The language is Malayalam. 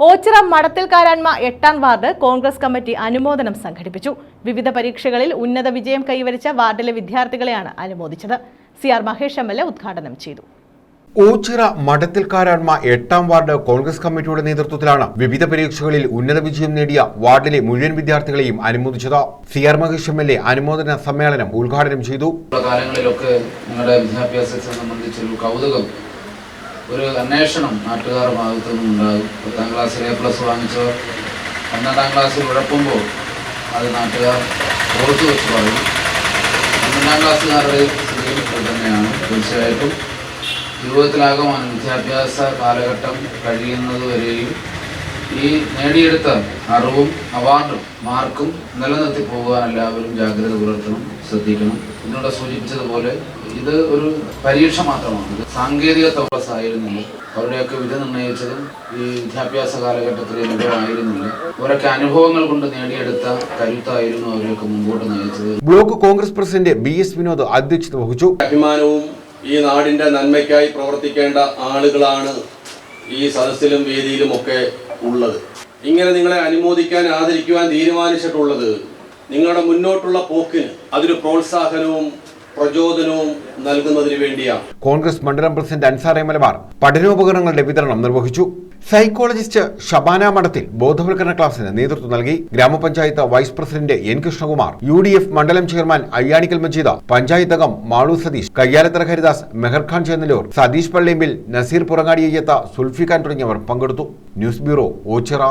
ഓച്ചിറ മടത്തിൽക്കാരാൻമ എട്ടാം വാർഡ് കോൺഗ്രസ് കമ്മിറ്റി അനുമോദനം സംഘടിപ്പിച്ചു. വിവിധ പരീക്ഷകളിൽ ഉന്നത വിജയം കൈവരിച്ച വാർഡിലെ വിദ്യാർത്ഥികളെയാണ് അനുമോദിച്ചത്. C R Mahesh M L A ഉദ്ഘാടനം ചെയ്തു. ഓച്ചിറ മഠത്തിൽക്കാരാൻമ എട്ടാം വാർഡ് കോൺഗ്രസ് കമ്മിറ്റിയുടെ നേതൃത്വത്തിലാണ് വിവിധ പരീക്ഷകളിൽ ഉന്നത വിജയം നേടിയ വാർഡിലെ മുഴുവൻ വിദ്യാർത്ഥികളെയും അനുമോദിച്ചത്. C R Mahesh M L A അനുമോദന സമ്മേളനം ഉദ്ഘാടനം ചെയ്തു. കാലങ്ങളിലൊക്കെ നിങ്ങളുടെ വിദ്യാഭ്യാസത്തെ സംബന്ധിച്ചൊരു കൗതുകം ഒരു അന്വേഷണം നാട്ടുകാർ ഭാഗത്തു നിന്നുണ്ടാകും പത്താം ക്ലാസ്സിൽ എ പ്ലസ് വാങ്ങിച്ചവർ പന്ത്രണ്ടാം ക്ലാസ്സിൽ ഉഴപ്പുമ്പോൾ അത് നാട്ടുകാർ ഓർത്തു വെച്ച് പറയും. പന്ത്രണ്ടാം ക്ലാസ്സുകാരുടെ സ്ഥിതിയും ഇപ്പോൾ തന്നെയാണ്. തീർച്ചയായിട്ടും. ജീവിതത്തിലാകമാനം വിദ്യാഭ്യാസ കാലഘട്ടം കഴിയുന്നതുവരെയും ഈ നേടിയെടുത്ത അറിവും അവാർഡും മാർക്കും നിലനിർത്തി പോകാൻ എല്ലാവരും ജാഗ്രത പുലർത്തണം ശ്രദ്ധിക്കണം. ഇതിനോട് സൂചിപ്പിച്ചതുപോലെ ഇത് ഒരു പരീക്ഷ മാത്രമാണ്. ഇത് സാങ്കേതിക തപസ് ആയിരുന്നില്ല. അവരുടെയൊക്കെ വിധ നിർണയിച്ചതും ഈ വിദ്യാഭ്യാസ കാലഘട്ടത്തിൽ ലഭ്യമായിരുന്നില്ല അവരൊക്കെ അനുഭവങ്ങൾ കൊണ്ട് നേടിയെടുത്ത കരുത്തായിരുന്നു അവരെയൊക്കെ മുമ്പോട്ട് നയിച്ചത്. Block Congress president B S Vinod അധ്യക്ഷത വഹിച്ചു. അഭിമാനവും ഈ നാടിന്റെ നന്മയ്ക്കായി പ്രവർത്തിക്കേണ്ട ആളുകളാണ് ഈ സദസ്സിലും വേദിയിലും ഒക്കെ ഉള്ളത്. ഇങ്ങനെ നിങ്ങളെ അനുമോദിക്കാൻ ആദരിക്കുവാൻ തീരുമാനിച്ചിട്ടുള്ളത് നിങ്ങളുടെ മുന്നോട്ടുള്ള പോക്കിന് അതൊരു പ്രോത്സാഹനവും പ്രചോദനവും നൽകുന്നതിന് വേണ്ടിയാണ് കോൺഗ്രസ് മണ്ഡലം പ്രസിഡന്റ് അൻസാർ എ മലബാർ പഠനോപകരണങ്ങളുടെ വിതരണം നിർവഹിച്ചു. സൈക്കോളജിസ്റ്റ് ഷബാന മഠത്തിൽ ബോധവൽക്കരണ ക്ലാസിന് നേതൃത്വം നൽകി. ഗ്രാമപഞ്ചായത്ത് vice president N Krishnakumar U D F മണ്ഡലം ചെയർമാൻ അയ്യാണിക്കൽ മജീദ പഞ്ചായത്ത് അംഗം മാളു സതീഷ് കയ്യാലത്തറ ഹരിദാസ് മെഹർഖാൻ ചെന്നലൂർ സതീഷ് പള്ളിയമ്പിൽ നസീർ പുറങ്ങാടി അയ്യത്ത സുൽഫിഖാൻ തുടങ്ങിയവർ പങ്കെടുത്തു. News bureau Ochira.